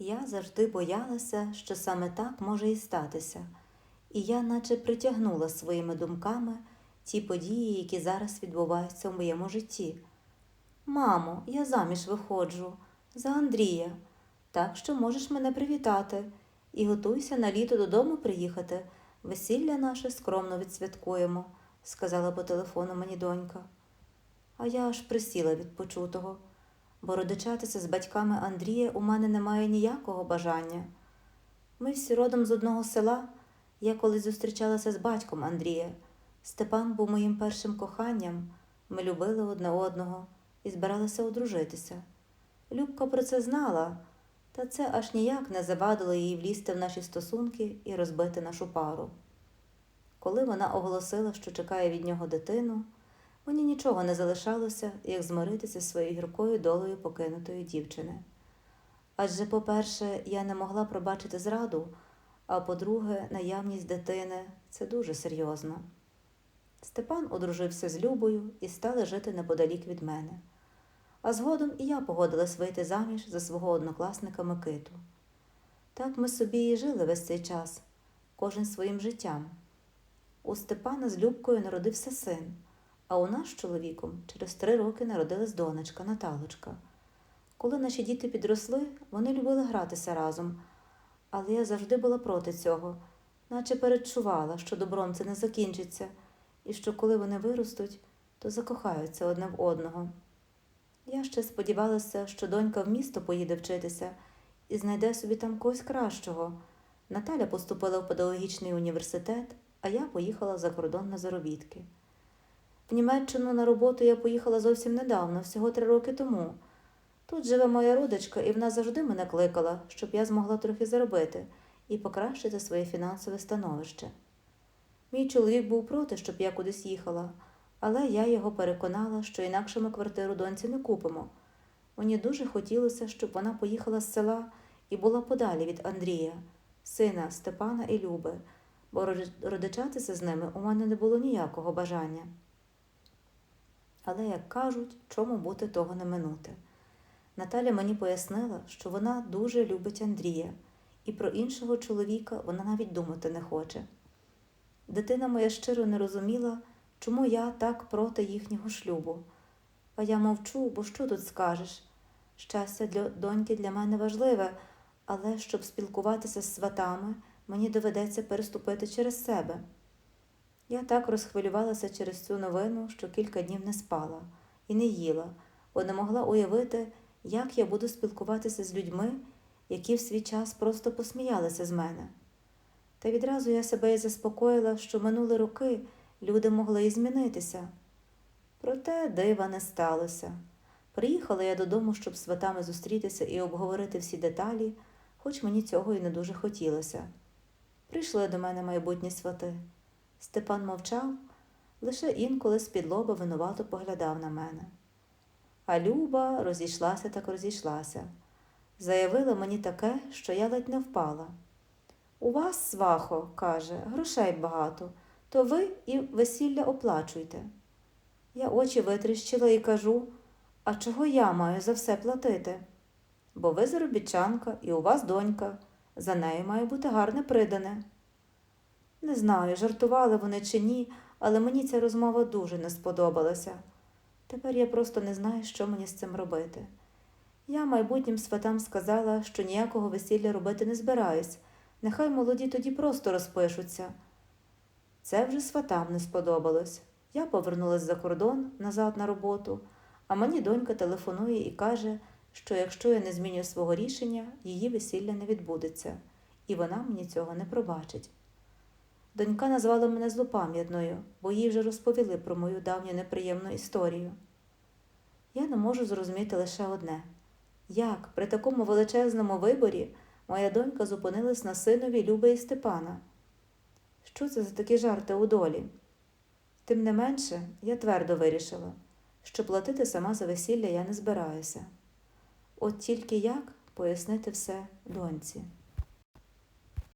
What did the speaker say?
Я завжди боялася, що саме так може і статися, і я наче притягнула своїми думками ті події, які зараз відбуваються в моєму житті. Мамо, я заміж виходжу за Андрія, так що можеш мене привітати і готуйся на літо додому приїхати. Весілля наше скромно відсвяткуємо, сказала по телефону мені донька. А я аж присіла від почутого, бо родичатися з батьками Андрія у мене немає ніякого бажання. Ми всі родом з одного села. Я колись зустрічалася з батьком Андрія. Степан був моїм першим коханням. Ми любили одне одного і збиралися одружитися. Любка про це знала, та це аж ніяк не завадило їй влізти в наші стосунки і розбити нашу пару. Коли вона оголосила, що чекає від нього дитину, мені нічого не залишалося, як змиритися своєю гіркою долею покинутої дівчини. Адже, по-перше, я не могла пробачити зраду, а по-друге, наявність дитини це дуже серйозно. Степан одружився з Любою і стали жити неподалік від мене. А згодом і я погодилась вийти заміж за свого однокласника Микиту. Так ми собі і жили весь цей час, кожен своїм життям. У Степана з Любкою народився син, а у нас з чоловіком через три роки народилась донечка Наталочка. Коли наші діти підросли, вони любили гратися разом, але я завжди була проти цього, наче передчувала, що добром це не закінчиться, і що коли вони виростуть, то закохаються одне в одного. Я ще сподівалася, що донька в місто поїде вчитися і знайде собі там когось кращого. Наталя поступила в педагогічний університет, а я поїхала за кордон на заробітки. В Німеччину на роботу я поїхала зовсім недавно, всього три роки тому. Тут живе моя родичка, і вона завжди мене кликала, щоб я змогла трохи заробити і покращити своє фінансове становище. Мій чоловік був проти, щоб я кудись їхала, але я його переконала, що інакше ми квартиру доньці не купимо. Мені дуже хотілося, щоб вона поїхала з села і була подалі від Андрія, сина Степана і Люби, бо родичатися з ними у мене не було ніякого бажання. Але, як кажуть, чому бути того не минути. Наталя мені пояснила, що вона дуже любить Андрія, і про іншого чоловіка вона навіть думати не хоче. Дитина моя щиро не розуміла, чому я так проти їхнього шлюбу. А я мовчу, бо що тут скажеш? Щастя для доньки для мене важливе, але щоб спілкуватися з сватами, мені доведеться переступити через себе. Я так розхвилювалася через цю новину, що кілька днів не спала і не їла, бо не могла уявити, як я буду спілкуватися з людьми, які в свій час просто посміялися з мене. Та відразу я себе і заспокоїла, що минули роки люди могли і змінитися. Проте дива не сталося. Приїхала я додому, щоб з сватами зустрітися і обговорити всі деталі, хоч мені цього і не дуже хотілося. Прийшли до мене майбутні свати. Степан мовчав, лише інколи з-під лоба винувато поглядав на мене. А Люба розійшлася так розійшлася. Заявила мені таке, що я ледь не впала. У вас, свахо, каже, грошей багато, то ви і весілля оплачуйте. Я очі витріщила і кажу, а чого я маю за все платити? Бо ви заробітчанка і у вас донька, за нею має бути гарне придане. Не знаю, жартували вони чи ні, але мені ця розмова дуже не сподобалася. Тепер я просто не знаю, що мені з цим робити. Я майбутнім сватам сказала, що ніякого весілля робити не збираюсь, нехай молоді тоді просто розпишуться. Це вже сватам не сподобалось. Я повернулася за кордон назад на роботу, а мені донька телефонує і каже, що якщо я не зміню свого рішення, її весілля не відбудеться, і вона мені цього не пробачить. Донька назвала мене злопам'ятною, бо їй вже розповіли про мою давню неприємну історію. Я не можу зрозуміти лише одне як при такому величезному виборі моя донька зупинилась на синові Люби і Степана. Що це за такі жарти у долі? Тим не менше, я твердо вирішила, що платити сама за весілля я не збираюся. От тільки як пояснити все доньці.